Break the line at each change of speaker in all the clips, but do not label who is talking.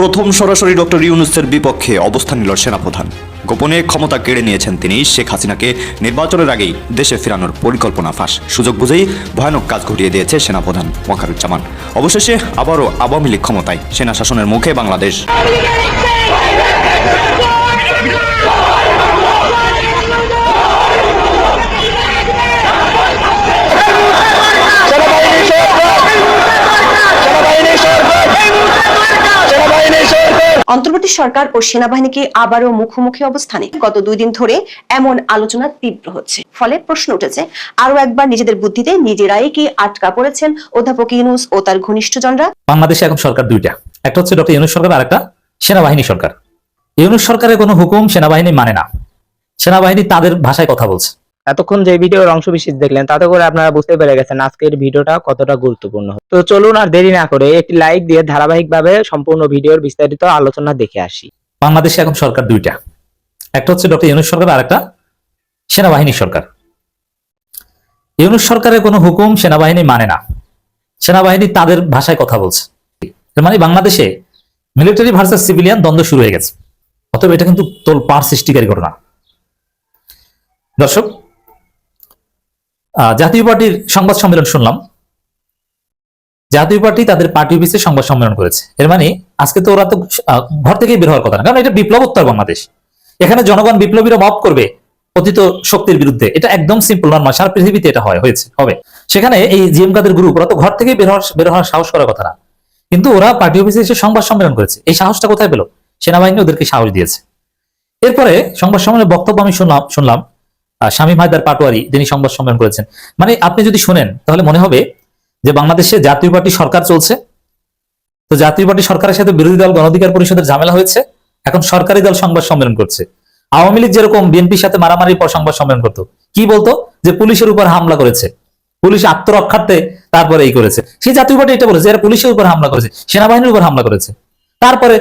প্রথম সরাসরি ডক্টর ইউনুসের বিপক্ষে অবস্থান নিল সেনাপ্রধান। গোপনে ক্ষমতা কেড়ে নিয়েছেন তিনি শেখ হাসিনাকে। নির্বাচনের আগেই দেশে ফেরানোর পরিকল্পনা ফাঁস। সুযোগ বুঝেই ভয়ানক কাজ ঘটিয়ে দিয়েছে সেনাপ্রধান ওয়াকারুজ্জামান অবশেষে আবারও আওয়ামী লীগ ক্ষমতায়। সেনা শাসনের মুখে বাংলাদেশ
সেনাবাহিনী সরকার সেনাবাহিনী সরকার সেনাবাহিনী সরকার
অন্তর্বর্তী সরকার ও সেনাবাহিনীকে আবারও মুখোমুখি অবস্থানে। গত দুই দিন ধরে এমন আলোচনা তীব্র হচ্ছে। ফলে প্রশ্ন উঠেছে আরও একবার নিজেদের বুদ্ধিতে নিজেরাই কি আটকা পড়েছেন অধ্যাপক ইউনুস ও তার ঘনিষ্ঠজনরা?
বাংলাদেশে এখন সরকার দুইটা। একটা হচ্ছে ডক্টর ইউনুস সরকার আর একটা সেনাবাহিনী সরকার। ইউনুস সরকারের কোনো হুকুম সেনাবাহিনী মানে না। সেনাবাহিনী তাদের ভাষায় কথা বলছে।
এতক্ষণ যে ভিডিওর অংশ বিশেষ দেখলেন, তাতে করে আপনারা বুঝতে পেরে গেছেন আজকের ভিডিওটা কতটা গুরুত্বপূর্ণ। তো চলুন আর দেরি না করে একটি লাইক দিয়ে ধারাবাহিকভাবে সম্পূর্ণ ভিডিওর বিস্তারিত আলোচনা দেখে আসি।
বাংলাদেশে এখন সরকার দুইটা। একটা হচ্ছে ডক্টর ইউনুস সরকার আর একটা সেনাবাহিনী সরকার। ইউনুস সরকারের কোনো হুকুম সেনাবাহিনী মানে না। সেনাবাহিনী তাদের ভাষায় কথা বলছে। মানে বাংলাদেশে মিলিটারি ভার্সেস সিভিলিয়ান দ্বন্দ্ব শুরু হয়ে গেছে। অতএব এটা কিন্তু তোল পার সৃষ্টিকারী ঘটনা। দর্শক জাতীয় পার্টির সংবাদ সম্মেলন শুনলাম। জাতীয় পার্টি তাদের পার্টি অফিসে সংবাদ সম্মেলন করেছে। এর মানে আজকে তো ওরা তো ঘর থেকেই বের হওয়ার কথা না, কারণ এটা বিপ্লবোত্তর বাংলাদেশ। এখানে জনগণ বিপ্লবীরা মপ করবে অতীত শক্তির বিরুদ্ধে। এটা একদম সিম্পল নর্মাল সারা পৃথিবীতে এটা হয়, হয়েছে, হবে। সেখানে এই জিএম কাদের গ্রুপ ওরা তো ঘর থেকেই বের হওয়ার বের হওয়ার সাহস করার কথা না। কিন্তু ওরা পার্টি অফিসে এসে সংবাদ সম্মেলন করেছে। এই সাহসটা কোথায় পেল? সেনাবাহিনী ওদেরকে সাহস দিয়েছে। এরপরে সংবাদ সম্মেলনের বক্তব্য আমি শুনলাম শুনলাম। শামীম হায়দার পাটোয়ারি তিনি সংবাদ সম্মেলন করেছেন। মানে আপনি যদি শুনেন, তাহলে মনে হবে যে বাংলাদেশে জাতীয় পার্টি সরকার চলছে। তো জাতীয় পার্টি সরকারের সাথে বিরোধী দল গণঅধিকার পরিষদের ঝামেলা হয়েছে। এখন সরকারি দল সংবাদ সম্মেলন করছে। আওয়ামী লীগ যেরকম বিএনপির সাথে মারামারির পর সংবাদ সম্মেলন করতো, কি বলতো? যে পুলিশের উপর হামলা করেছে। পুলিশ আত্মরক্ষার্থে তারপরে এই করেছে। সেই জাতীয় পার্টি এটা বলেছে, এরা পুলিশের উপর হামলা করেছে, সেনাবাহিনীর উপর হামলা করেছে। তারপরে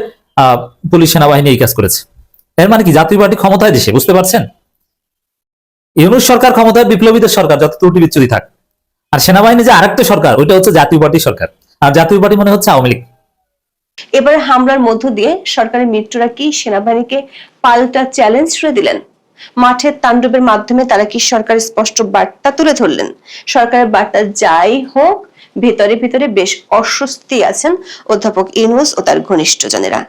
পুলিশ সেনাবাহিনী এই কাজ করেছে। এর মানে কি? জাতীয় পার্টি ক্ষমতায় দেশে বুঝতে পারছেন? ইউনুস সরকার ক্ষমতায় বিপ্লবীদের সরকার, যত ত্রুটি বিচ্ছুরি থাক। আর সেনাবাহিনী যে আরেকটা সরকার, ওইটা হচ্ছে জাতীয় পার্টি সরকার। আর জাতীয় পার্টি মানে হচ্ছে আওয়ামী লীগ।
এবারে হামলার মধ্য দিয়ে সরকারের মিত্ররা কি সেনাবাহিনীকে পাল্টা চ্যালেঞ্জ করে দিলেন? মাঠের তাণ্ডবের মাধ্যমে তারা কি সরকারের স্পষ্ট বার্তা তুলে ধরলেন? সরকারের বার্তা যাই হোক ভেতরে ভেতরে বেশ অস্বস্তি আছেন অধ্যাপক ইউনুস ও তার ঘনিষ্ঠজনেরা।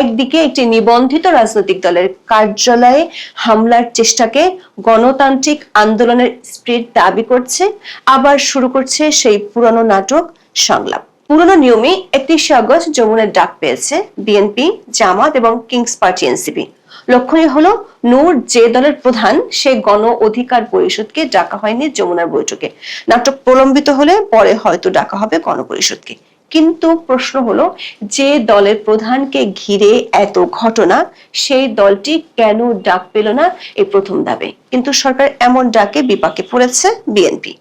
একদিকে একটি নিবন্ধিত রাজনৈতিক দলের কার্যালয়ে হামলার চেষ্টাকে গণতান্ত্রিক আন্দোলনের স্প্রিট দাবি করছে, আবার শুরু করছে সেই পুরনো নাটক সংলাপ। পুরনো নিয়মে একত্রিশে আগস্ট যমুনের ডাক পেয়েছে বিএনপি, জামাত এবং কিংস পার্টি এনসিপি। লক্ষণীয় হলো নূর যে দলের প্রধান, সে গণ অধিকার পরিষদকে ডাকা হয়নি যমুনার বৈঠকে। নাটক প্রলম্বিত হলে পরে হয়তো ডাকা হবে গণপরিষদকে। কিন্তু প্রশ্ন হলো, যে দলের প্রধানকে ঘিরে এত ঘটনা, সেই দলটি কেন ডাক পেল না এই প্রথম দাবে। কিন্তু সরকার এমন ডাকে বিপাকে পড়েছে বিএনপি।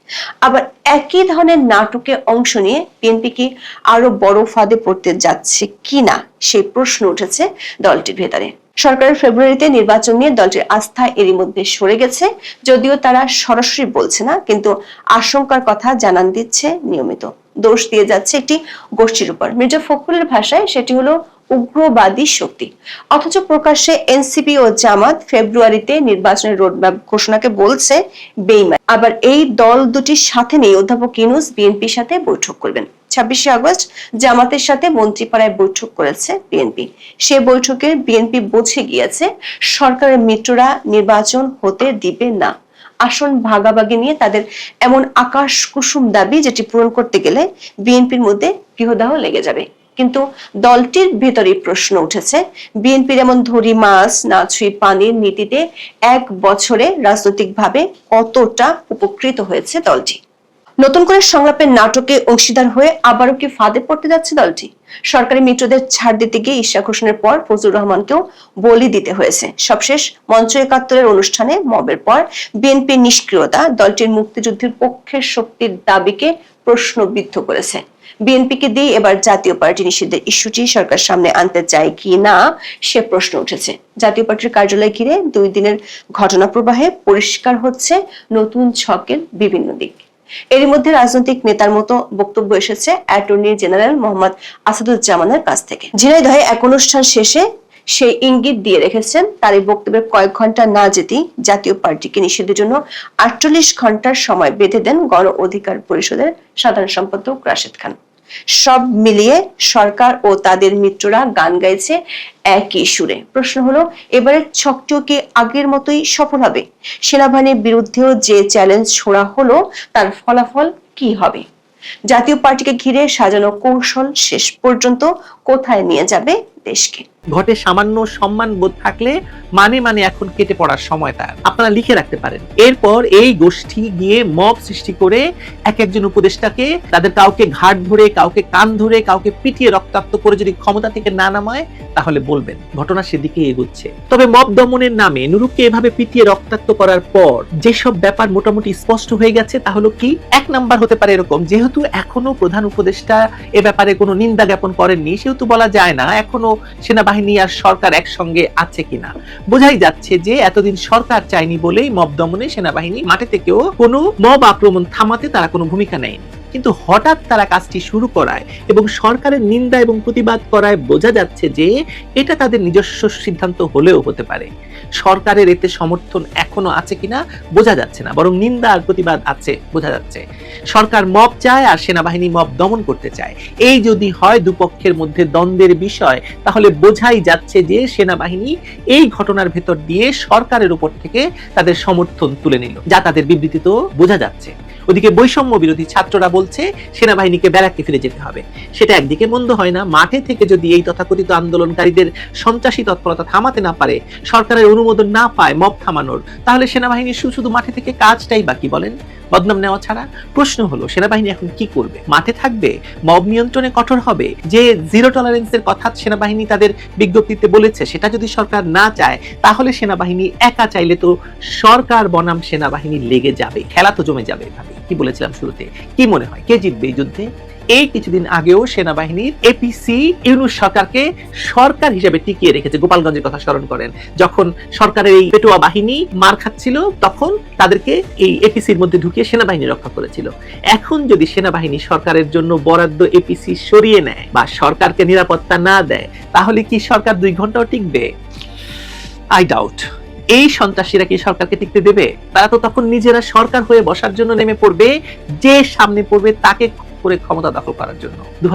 আবার একই ধরনের নাটকে অংশ নিয়ে বিএনপি কি আরও বড় ফাঁদে পড়তে যাচ্ছে কিনা সেই প্রশ্ন উঠেছে দলটির ভেতরে। সরকারের ফেব্রুয়ারিতে নির্বাচন নিয়ে দলটির আস্থা এরই মধ্যে সরে গেছে। যদিও তারা সরাসরি বলছে না, কিন্তু আশঙ্কার কথা জানান দিচ্ছে নিয়মিত। দোষ দিয়ে যাচ্ছে একটি গোষ্ঠীর উপর। মির্জা ফখরুলের ভাষায় সেটি হলো উগ্রবাদী শক্তি। অথচ প্রকাশ্যে এনসিপি ও জামাত ফেব্রুয়ারিতে নির্বাচনের রোডম্যাপ ঘোষণাকে বলছে, বেইমান। আবার এই দল দুটির সাথে নেই। অধ্যাপক ইউনুস বিএনপির সাথে বৈঠক করবেন। ছাব্বিশে আগস্ট জামাতের সাথে মন্ত্রীপাড়ায় বৈঠক করেছে বিএনপি। সে বৈঠকে বিএনপি বুঝে গিয়েছে, সরকারের মিত্ররা নির্বাচন হতে দিবে না। আসন ভাগাভাগি নিয়ে তাদের এমন আকাশ কুসুম দাবি যেটি পূরণ করতে গেলে বিএনপির মধ্যে গৃহদাহ লেগে যাবে। কিন্তু দলটির ভেতরে প্রশ্ন উঠেছে, বিএনপির এমন ধরি মাছ না ছুঁই পানির নীতিতে এক বছরে রাজনৈতিকভাবে কতটা উপকৃত হয়েছে দলটি? নতুন করে সংলাপের নাটকে অংশীদার হয়ে আবারও কি ফাঁদে পড়তে যাচ্ছে দলটি? সরকারি মিত্রদের ছাড় দিতে গিয়ে ঈশা ঘোষণের পর ফজলুর রহমানকেও বলি দিতে হয়েছে। সবশেষ মঞ্চ একাত্তরের অনুষ্ঠানে মবের পর বিএনপির নিষ্ক্রিয়তা দলটির মুক্তিযুদ্ধের পক্ষের শক্তির দাবিকে প্রশ্নবিদ্ধ করেছে। বিএনপিকে দিয়ে এবার জাতীয় পার্টি নিষিদ্ধের ইস্যুটি সরকার সামনে আনতে চায় কি না, সে প্রশ্ন উঠেছে। জাতীয় পার্টির কার্যালয় ঘিরে দুই দিনের ঘটনা প্রবাহে পরিষ্কার হচ্ছে নতুন ছকের বিভিন্ন দিক। এরই মধ্যে রাজনৈতিক নেতার মতো বক্তব্য এসেছে অ্যাটর্নি জেনারেল মোহাম্মদ আসাদুজ্জামানের কাছ থেকে। ঝিনাইদহে এক অনুষ্ঠান শেষে সেই ইঙ্গিত দিয়ে রেখেছেন, তার এই বক্তব্যের কয়েক ঘণ্টা না যেতেই জাতীয় পার্টিকে নিষেধের জন্য আটচল্লিশ ঘণ্টার সময় বেঁধে দেন গণ অধিকার পরিষদের সাধারণ সম্পাদক রাশেদ খান। সব মিলিয়ে সরকার ও তাদের মিত্ররা গান গাইছে একই সুরে। প্রশ্ন হলো এবারে ছকটিও কি আগের মতোই সফল হবে? সেনাবাহিনীর বিরুদ্ধেও যে চ্যালেঞ্জ ছোড়া হলো, তার ফলাফল কি হবে? জাতীয় পার্টিকে ঘিরে সাজানো কৌশল শেষ পর্যন্ত কোথায় নিয়ে যাবে দেশকে।
ঘটে সামান্য সম্মান বোধ থাকলে মানে মানে এখন কেটে পড়ার সময় তার। আপনারা লিখে রাখতে পারেন। এরপর এই গোষ্ঠী গিয়ে মব সৃষ্টি করে এক একজন উপদেষ্টাকে তাদের কাউকে ঘাট ধরে, কাউকে কান ধরে, কাউকে পিটিয়ে রক্তাক্ত করে যদি ক্ষমতা থেকে না নামায়, তাহলে বলবেন, ঘটনা সেদিকে এগুচ্ছে। তবে মব দমনের নামে নুরুককে এভাবে পিটিয়ে রক্তাক্ত করার পর যেসব ব্যাপার মোটামুটি স্পষ্ট হয়ে গেছে, তা হলো কি? এক নাম্বার হতে পারে এরকম, যেহেতু এখনও প্রধান উপদেষ্টা এ ব্যাপারে কোনো নিন্দা জ্ঞাপন করেননি, সেহেতু বলা যায় না, এখনও সেনাবাহিনী আর সরকার একসঙ্গে আছে কিনা। বোঝাই যাচ্ছে যে এতদিন সরকার চায়নি বলেই মব দমনে সেনাবাহিনী মাঠে থেকেও কোনো মব আক্রমণ থামাতে তারা কোনো ভূমিকা নেয়নি। কিন্তু হঠাৎ তারা কাজটি শুরু করায় এবং সরকারের নিন্দা এবং প্রতিবাদ করায় বোঝা যাচ্ছে যে এটা তাদের নিজস্ব সিদ্ধান্ত হলেও হতে পারে। সরকারের এতে সমর্থন এখনও আছে কিনা বোঝা যাচ্ছে না, বরং নিন্দা আর প্রতিবাদ আছে বোঝা যাচ্ছে। সরকার মব চায় আর সেনাবাহিনী মব দমন করতে চায়। এই যদি হয় দুপক্ষের মধ্যে দ্বন্দ্বের বিষয়, তাহলে বোঝাই যাচ্ছে যে সেনাবাহিনী এই ঘটনার ভেতর দিয়ে সরকারের উপর থেকে তাদের সমর্থন তুলে নিল, যা তাদের বিবৃতিতেও বোঝা যাচ্ছে। ওদিকে বৈষম্য বিরোধী ছাত্ররা বলছে, সেনাবাহিনীকে ব্যারাককে ফিরে যেতে হবে। সেটা একদিকে মন্দ হয় না, মাঠে থেকে যদি এই তথাকথিত আন্দোলনকারীদের সন্ত্রাসী তৎপরতা থামাতে না পারে, সরকারের অনুমোদন না পায় মব থামানোর, তাহলে সেনাবাহিনী শুধু শুধু মাঠে থেকে কাজটাই বাকি বলেন? বদনাম নেওয়া ছাড়া? প্রশ্ন হলো, সেনাবাহিনী এখন কি করবে? মাঠে থাকবে? মব নিয়ন্ত্রণে কঠোর হবে? যে জিরো টলারেন্সের কথা সেনাবাহিনী তাদের বিজ্ঞপ্তিতে বলেছে, সেটা যদি সরকার না চায়, তাহলে সেনাবাহিনী একা চাইলে তো সরকার বনাম সেনাবাহিনী লেগে যাবে, খেলা তো জমে যাবে এভাবে। কি বলেছিলাম শুরুতে? কি মনে হয়? কে জিতবে এই যুদ্ধে? এই কিছুদিন আগেও সেনাবাহিনীর এপিসি ইউনুস সরকারকে সরকার হিসেবে টিকিয়ে রেখেছে, গোপালগঞ্জের কথা স্মরণ করেন। যখন সরকারের এই পেটোয়া বাহিনী মার খাচ্ছিল, তখন তাদেরকে এই এপিসির মধ্যে ঢুকিয়ে সেনাবাহিনী রক্ষা করেছিল। এখন যদি সেনাবাহিনী সরকারের জন্য বরাদ্দ এপিসি সরিয়ে নেয় বা সরকারকে নিরাপত্তা না দেয়, তাহলে কি সরকার দুই ঘন্টাও টিকবে? আই ডাউট এই সন্ত্রাসীরা কি সরকারকে টিকতে দেবে? তারা তো তখন নিজেরা সরকার হয়ে বসার জন্য নেমে পড়বে, যে সামনে পড়বে তাকে করে ক্ষমতা দখল করার জন্য। দু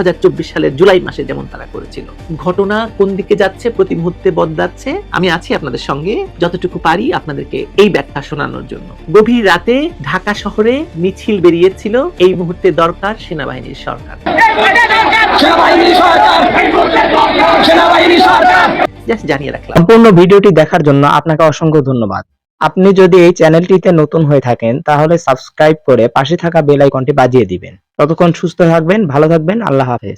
সালের জুলাই মাসে যেমন তারা করেছিল। ঘটনা কোন দিকে যাচ্ছে, প্রতি মুহূর্তে বদলাচ্ছে, আমি আছি আপনাদের সঙ্গে, যতটুকু পারি আপনাদেরকে এই ব্যাখ্যা শোনানোর জন্য। গভীর রাতে ঢাকা শহরে মিছিল বেরিয়েছিল, এই মুহূর্তে দরকার সেনাবাহিনীর
সরকার। সেনাবাহিনী সরকার!
জাস্ট জানিয়ে রাখলাম।
সম্পূর্ণ ভিডিওটি দেখার জন্য আপনাকে অসংখ্য ধন্যবাদ। আপনি যদি এই চ্যানেলটিতে নতুন হয়ে থাকেন, তাহলে সাবস্ক্রাইব করে পাশে থাকা বেল আইকনটি বাজিয়ে দিবেন। ততক্ষণ সুস্থ থাকবেন, ভালো থাকবেন, আল্লাহ হাফেজ।